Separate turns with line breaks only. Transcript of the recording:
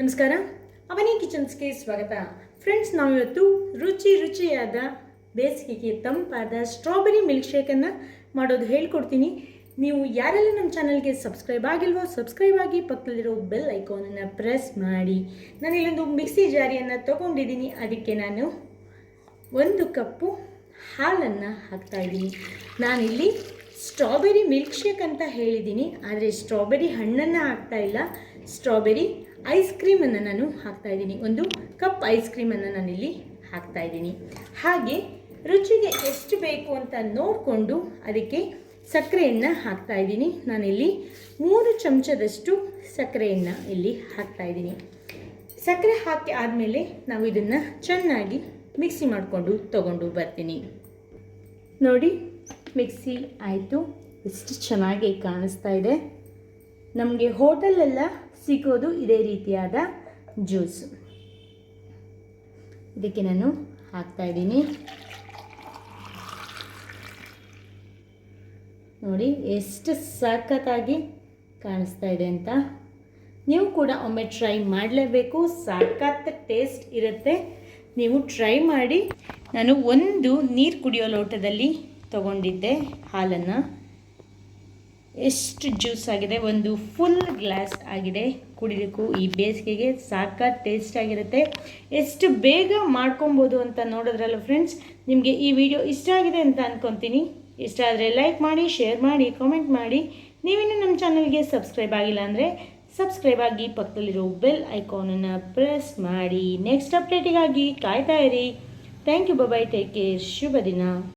ನಮಸ್ಕಾರ. ಅವನಿ ಕಿಚನ್ಸ್ಗೆ ಸ್ವಾಗತ. ಫ್ರೆಂಡ್ಸ್, ನಾವಿವತ್ತು ರುಚಿ ರುಚಿಯಾದ ಬೇಸಿಗೆಗೆ ತಂಪಾದ ಸ್ಟ್ರಾಬೆರಿ ಮಿಲ್ಕ್ ಶೇಕನ್ನು ಮಾಡೋದು ಹೇಳ್ಕೊಡ್ತೀನಿ. ನೀವು ಯಾರೆಲ್ಲ ನಮ್ಮ ಚಾನಲ್ಗೆ ಸಬ್ಸ್ಕ್ರೈಬ್ ಆಗಿಲ್ವೋ, ಸಬ್ಸ್ಕ್ರೈಬ್ ಆಗಿ ಪಕ್ಕದಲ್ಲಿರೋ ಬೆಲ್ ಐಕಾನನ್ನು ಪ್ರೆಸ್ ಮಾಡಿ. ನಾನು ಇಲ್ಲೊಂದು ಮಿಕ್ಸಿ ಜಾರಿಯನ್ನು ತೊಗೊಂಡಿದ್ದೀನಿ. ಅದಕ್ಕೆ ನಾನು ಒಂದು ಕಪ್ಪು ಹಾಲನ್ನು ಹಾಕ್ತಾ ಇದ್ದೀನಿ. ನಾನಿಲ್ಲಿ ಸ್ಟ್ರಾಬೆರಿ ಮಿಲ್ಕ್ ಶೇಕ್ ಅಂತ ಹೇಳಿದ್ದೀನಿ, ಆದರೆ ಸ್ಟ್ರಾಬೆರಿ ಹಣ್ಣನ್ನು ಹಾಕ್ತಾ ಇಲ್ಲ. ಸ್ಟ್ರಾಬೆರಿ ಐಸ್ ಕ್ರೀಮನ್ನು ನಾನು ಹಾಕ್ತಾ ಇದ್ದೀನಿ. ಒಂದು ಕಪ್ ಐಸ್ ಕ್ರೀಮನ್ನು ನಾನಿಲ್ಲಿ ಹಾಕ್ತಾ ಇದ್ದೀನಿ. ಹಾಗೆ ರುಚಿಗೆ ಎಷ್ಟು ಬೇಕು ಅಂತ ನೋಡಿಕೊಂಡು ಅದಕ್ಕೆ ಸಕ್ಕರೆಯನ್ನು ಹಾಕ್ತಾ ಇದ್ದೀನಿ. ನಾನಿಲ್ಲಿ ಮೂರು ಚಮಚದಷ್ಟು ಸಕ್ಕರೆಯನ್ನು ಇಲ್ಲಿ ಹಾಕ್ತಾ ಇದ್ದೀನಿ. ಸಕ್ಕರೆ ಹಾಕಿ ಆದಮೇಲೆ ನಾವು ಇದನ್ನು ಚೆನ್ನಾಗಿ ಮಿಕ್ಸಿ ಮಾಡಿಕೊಂಡು ತಗೊಂಡು ಬರ್ತೀನಿ. ನೋಡಿ ಮಿಕ್ಸಿ ಆಯಿತು. ಎಷ್ಟು ಚೆನ್ನಾಗಿ ಕಾಣಿಸ್ತಾ ಇದೆ. ನಮಗೆ ಹೋಟೆಲೆಲ್ಲ ಸಿಗೋದು ಇದೇ ರೀತಿಯಾದ ಜ್ಯೂಸು. ಇದಕ್ಕೆ ನಾನು ಹಾಕ್ತಾ ಇದ್ದೀನಿ. ನೋಡಿ, ಎಷ್ಟು ಸಖತ್ತಾಗಿ ಕಾಣಿಸ್ತಾ ಇದೆ ಅಂತ. ನೀವು ಕೂಡ ಒಮ್ಮೆ ಟ್ರೈ ಮಾಡಲೇಬೇಕು. ಸಖತ್ ಟೇಸ್ಟ್ ಇರುತ್ತೆ. ನೀವು ಟ್ರೈ ಮಾಡಿ. ನಾನು ಒಂದು ನೀರು ಕುಡಿಯೋ ಲೋಟದಲ್ಲಿ ತಗೊಂಡಿದ್ದೆ ಹಾಲನ್ನು. ಎಷ್ಟು ಜ್ಯೂಸ್ ಆಗಿದೆ? ಒಂದು ಫುಲ್ ಗ್ಲಾಸ್ ಆಗಿದೆ. ಕುಡಿಲಿಕ್ಕೂ ಈ ಬೇಸಿಗೆಗೆ ಸಾಕ ಟೇಸ್ಟ್ ಆಗಿರುತ್ತೆ. ಎಷ್ಟು ಬೇಗ ಮಾಡ್ಕೊಬೋದು ಅಂತ ನೋಡಿದ್ರಲ್ಲ ಫ್ರೆಂಡ್ಸ್ ನಿಮಗೆ ಈ ವಿಡಿಯೋ ಇಷ್ಟ ಆಗಿದೆ ಅಂತ ಅಂದ್ಕೊತೀನಿ ಇಷ್ಟ ಆದರೆ ಲೈಕ್ ಮಾಡಿ ಶೇರ್ ಮಾಡಿ ಕಾಮೆಂಟ್ ಮಾಡಿ. ನೀವಿನ್ನೂ ನಮ್ಮ ಚಾನಲ್ಗೆ ಸಬ್ಸ್ಕ್ರೈಬ್ ಆಗಿಲ್ಲ ಅಂದರೆ ಸಬ್ಸ್ಕ್ರೈಬ್ ಆಗಿ ಪಕ್ಕದಲ್ಲಿರೋ ಬೆಲ್ ಐಕಾನನ್ನು ಪ್ರೆಸ್ ಮಾಡಿ. ನೆಕ್ಸ್ಟ್ ಅಪ್ಡೇಟಿಗಾಗಿ ಕಾಯ್ತಾ ಇರಿ. Thank you bye bye take care ಶುಭ ದಿನ.